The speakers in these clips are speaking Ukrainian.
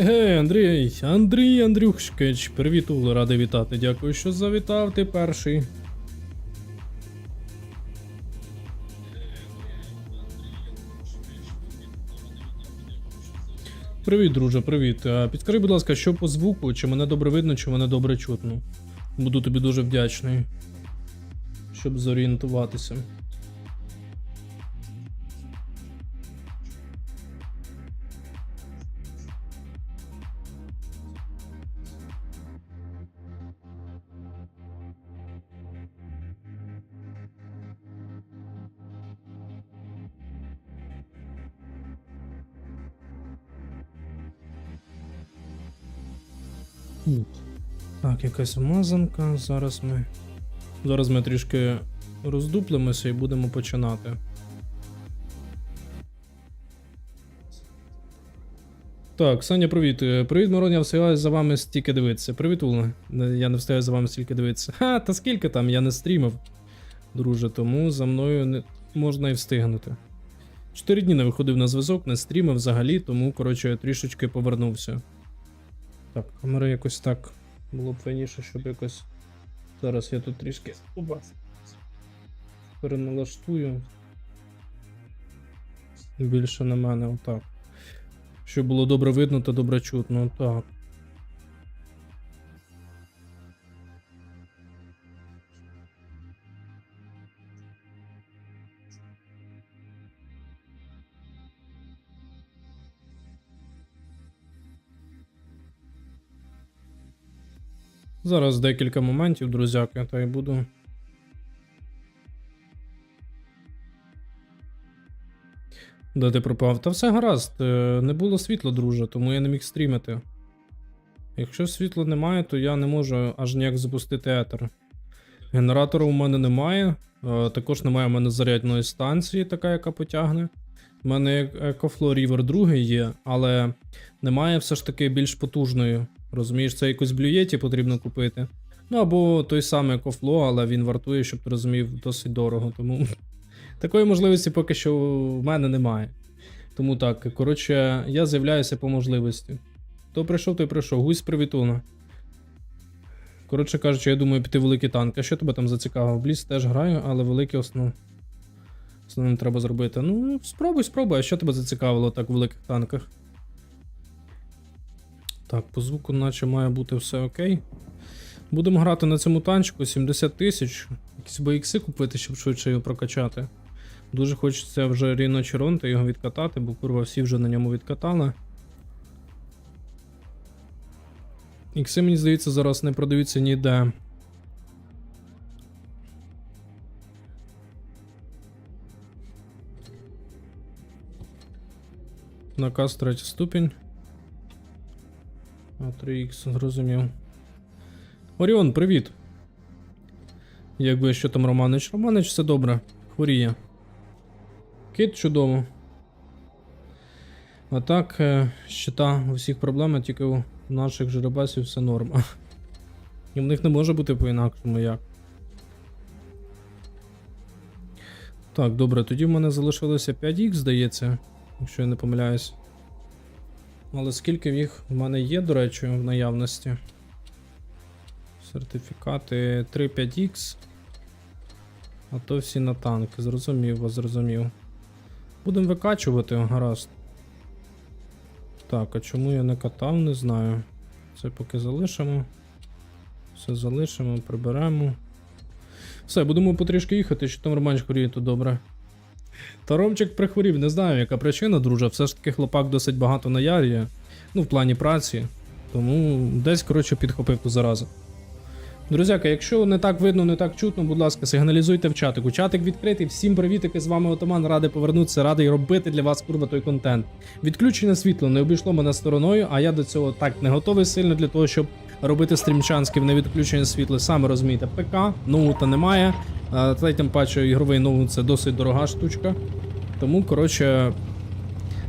Гей, Андрій, Андрій Андрюшкич, привіт, Уле, радий вітати. Дякую, що завітав ти перший. Привіт, друже, привіт. Підскажи, будь ласка, що по звуку, чи мене добре видно, чи мене добре чутно. Буду тобі дуже вдячний, щоб зорієнтуватися. Так, якась мазанка. Зараз ми. Зараз ми трішки роздуплимося і будемо починати. Так, Саня, привіт. Е, Привіт, Мирон, я встигаю за вами стільки дивитися. Привіт, Ула. Е, Я не встигаю за вами стільки дивитися. Ха, та скільки там, я не стрімив, друже, тому за мною не можна і встигнути. Чотири дні не виходив на зв'язок, не стрімив взагалі, тому, коротше, трішечки повернувся. Так, камера якось так було б файніше, щоб якось. Зараз я тут трішки Опа. переналаштую. Більше на мене, отак. Щоб було добре видно та добре чутно. Отак. Зараз декілька моментів, друзяки, та й буду. Де ти пропав? Та все гаразд, е, не було світла, друже, тому я не міг стрімити. Якщо світла немає, то я не можу аж ніяк запустити етер. Генератора у мене немає. е, Також немає в мене зарядної станції, така, яка потягне. У мене EcoFlow River 2 є, але немає все ж таки більш потужної. Розумієш, це якось блюєті потрібно купити. Ну або той самий EcoFlow, але він вартує, щоб ти розумів, досить дорого. Тому такої можливості поки що в мене немає. Тому так, коротше, я з'являюся по можливості. Хто прийшов, той прийшов. Гусь привітуна. Коротше кажучи, я думаю, піти великий танк. А що тебе там зацікавив? В ліс теж граю, але великий основ. Основним треба зробити. Ну, спробуй, спробуй, а що тебе зацікавило так в великих танках? Так, по звуку, наче має бути все окей. Будемо грати на цьому танчику 70 тисяч. Якісь BX купити, щоб швидше його прокачати. Дуже хочеться вже Ріно Черонта його відкатати, бо курва всі вже на ньому відкатали. Ікси, мені здається, зараз не продаються ніде. Наказ третя ступінь. А 3х, зрозумів. Оріон, привіт. Якби що там Романич? Романич, все добре. Хворіє. Кит чудово. А так, е, щита у всіх проблем, тільки у наших жеребасів все норма. І в них не може бути по-інакшому як. Так, добре, тоді в мене залишилося 5х, здається, якщо я не помиляюсь. Але скільки їх в мене є, до речі, в наявності? Сертифікати 3-5X. А то всі на танк. Зрозумів вас, зрозумів. Будемо викачувати, гаразд. Так, а чому я не катав, не знаю. Це поки залишимо. Все залишимо, приберемо. Все, будемо потрішки їхати, що там Романч хворіє, то добре. Та Ромчик прихворів, не знаю, яка причина, друже. Все ж таки хлопак досить багато наярює. Ну, в плані праці. Тому десь, коротше, підхопив ту заразу. Друзяка, якщо не так видно, не так чутно, будь ласка, сигналізуйте в чатику. Чатик відкритий. Всім привітики, з вами Отоман, радий повернутися, радий робити для вас курва той контент. Відключення світла не обійшло мене стороною, а я до цього так не готовий сильно для того, щоб робити стрімчанське в невідключення світла. Саме розумієте, ПК, ноута немає. Та й тим паче ігровий ноут це досить дорога штучка. Тому, коротше,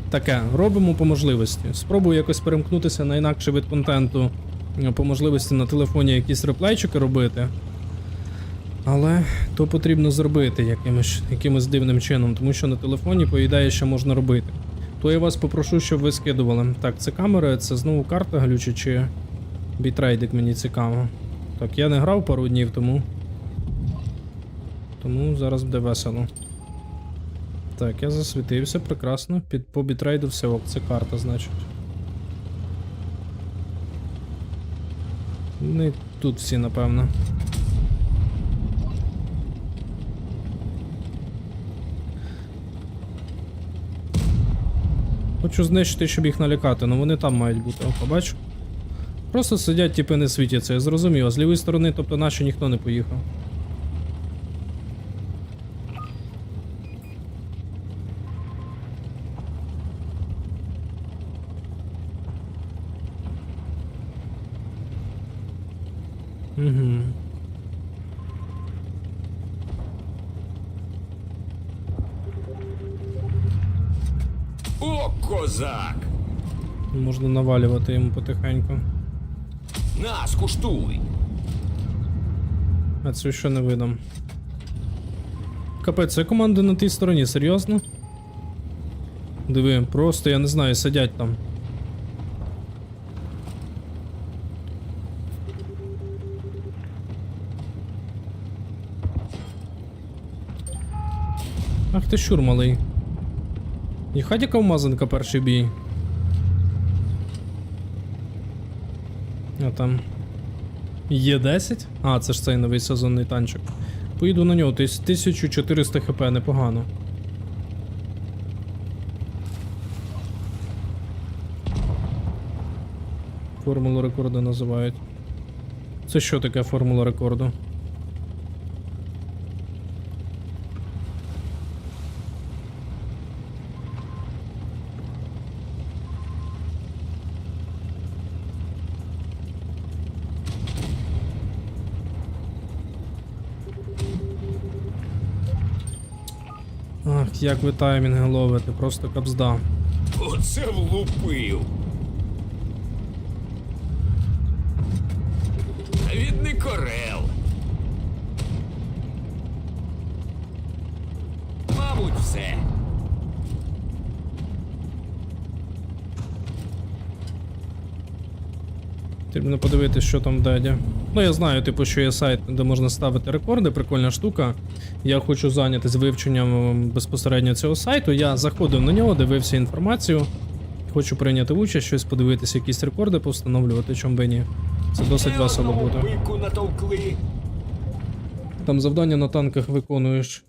таке, робимо по можливості. Спробую якось перемкнутися на інакший вид контенту, е, по можливості на телефоні якісь реплейчики робити. Але то потрібно зробити якимось, якимось дивним чином, тому що на телефоні, по ідеї, ще можна робити. то я вас попрошу, щоб ви скидували. Так, це камери, це знову карта глючить чи бітрейдик мені цікаво. Так, я не грав пару днів, тому. Тому зараз буде весело. Так, я засвітився, прекрасно. Під по бітрейду все ок, це карта, значить. Не тут всі, напевно. Хочу знищити, щоб їх налякати, але вони там мають бути, о, побачу. Просто сидять, типи не світяться, я зрозумів. А з лівої сторони, тобто наші ніхто не поїхав. Угу. О, козак! Можна навалювати йому потихеньку. На, скуштуй! А це що не видам. Капець, це команда на тій стороні, серйозно? Диви, просто я не знаю, сидять там. Ах ти щур малий. І хатіка вмазанка перший бій. А там. Є 10? А, це ж цей новий сезонний танчик. Поїду на нього, тобто 1400 хп, непогано. Формулу рекорду називають. Це що таке формула рекорду? Ах, як ви таймінги ловите, просто капзда. Оце влупив! Від не корел. Мабуть, все. Потрібно подивитися, що там деді. Ну, я знаю, типу, що є сайт, де можна ставити рекорди, прикольна штука. Я хочу зайнятися вивченням ем, безпосередньо цього сайту. Я заходив на нього, дивився інформацію. Хочу прийняти участь, щось подивитися, якісь рекорди повстановлювати, чому би ні. Це досить весело буде. Там завдання на танках виконуєш.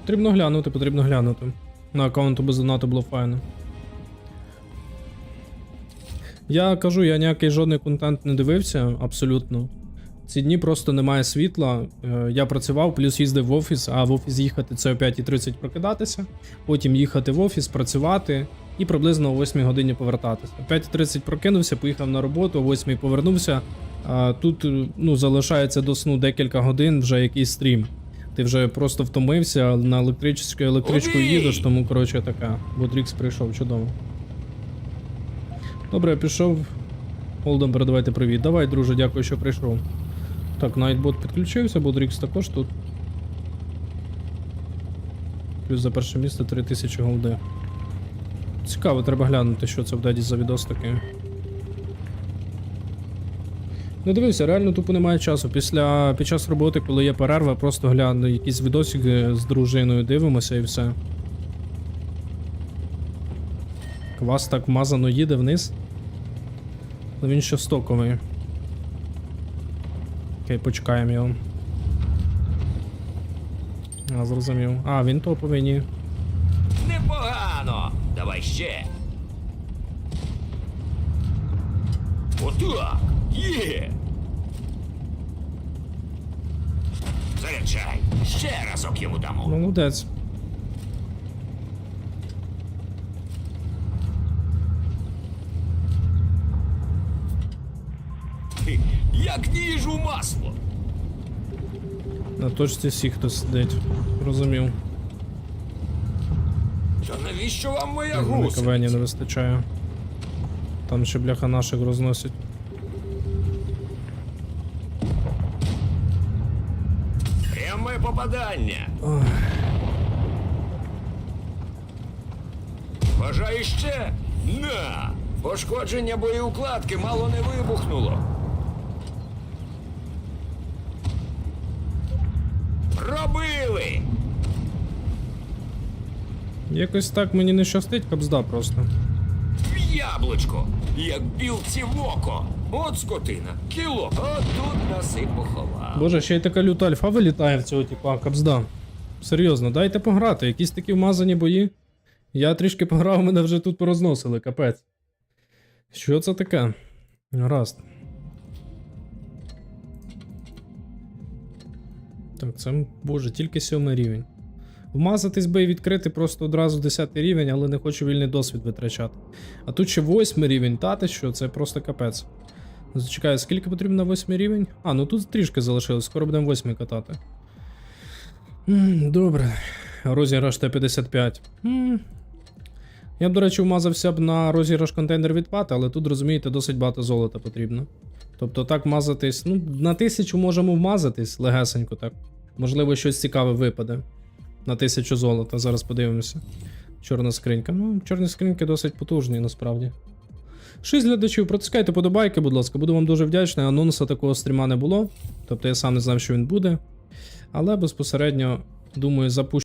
Потрібно глянути, потрібно глянути. На аккаунту без донату було файно. Я кажу, я ніякий жодний контент не дивився, абсолютно. Ці дні просто немає світла. Е, Я працював, плюс їздив в офіс, а в офіс їхати це о 5.30 прокидатися, потім їхати в офіс, працювати і приблизно о 8 годині повертатися. О 5.30 прокинувся, поїхав на роботу, о 8 повернувся. Тут е, ну, залишається до сну декілька годин, вже якийсь стрім. Ти вже просто втомився, на електричку, електричку їдеш, тому коротше така. Бодрікс прийшов чудово. Добре, я пішов. Олден, передавайте привіт. Давай, друже, дякую, що прийшов. Так, Найтбот підключився, Бодрікс також тут. Плюс за перше місце 3000 голди. Цікаво, треба глянути, що це в деді за відос такий. Ну дивився, реально тупо немає часу. Після під час роботи, коли є перерва, просто гляну якісь відосики з дружиною дивимося і все. Квас так вмазано їде вниз. Ну він ще стоковий. Окей, почекаємо його. А, зрозумів. А, він топовий, ні. Непогано. Давай ще. Отак. Є. Заряджай. Ще разок йому дамо. Молодець. Як ніж у масло. На точці всі, хто сидить. Розумів. Та навіщо вам моя На кавені не вистачає. Там ще бляха наших розносять. Пряме попадання. Бажаєш ще? На! Пошкодження боєукладки мало не вибухнуло. Якось так мені не щастить, кабзда просто. В яблучко, як білці в око. От скотина, кіло. От тут нас і поховав. Боже, ще й така люта альфа вилітає в цього типа кабзда. Серйозно, дайте пограти, якісь такі вмазані бої. Я трішки пограв, мене вже тут порозносили, капець. Що це таке? Гаразд. Так, це, боже, тільки сьомий рівень. Вмазатись би і відкрити просто одразу 10 рівень, але не хочу вільний досвід витрачати. А тут ще восьмий рівень, та ти що, це просто капець. Зачекаю, скільки потрібно на восьмий рівень? А, ну тут трішки залишилось, скоро будемо восьмий катати. М, Добре. Розіграш Т-55. М. Я б, до речі, вмазався б на розіграш контейнер від пати, але тут, розумієте, досить багато золота потрібно. Тобто так вмазатись. Ну, на тисячу можемо вмазатись легесенько так. Можливо, щось цікаве випаде. На тисячу золота. Зараз подивимося. Чорна скринька. Ну, чорні скриньки досить потужні, насправді. Шість глядачів, протискайте подобайки, будь ласка, буду вам дуже вдячний. Анонса такого стріма не було. Тобто я сам не знав, що він буде. Але безпосередньо, думаю, запущу.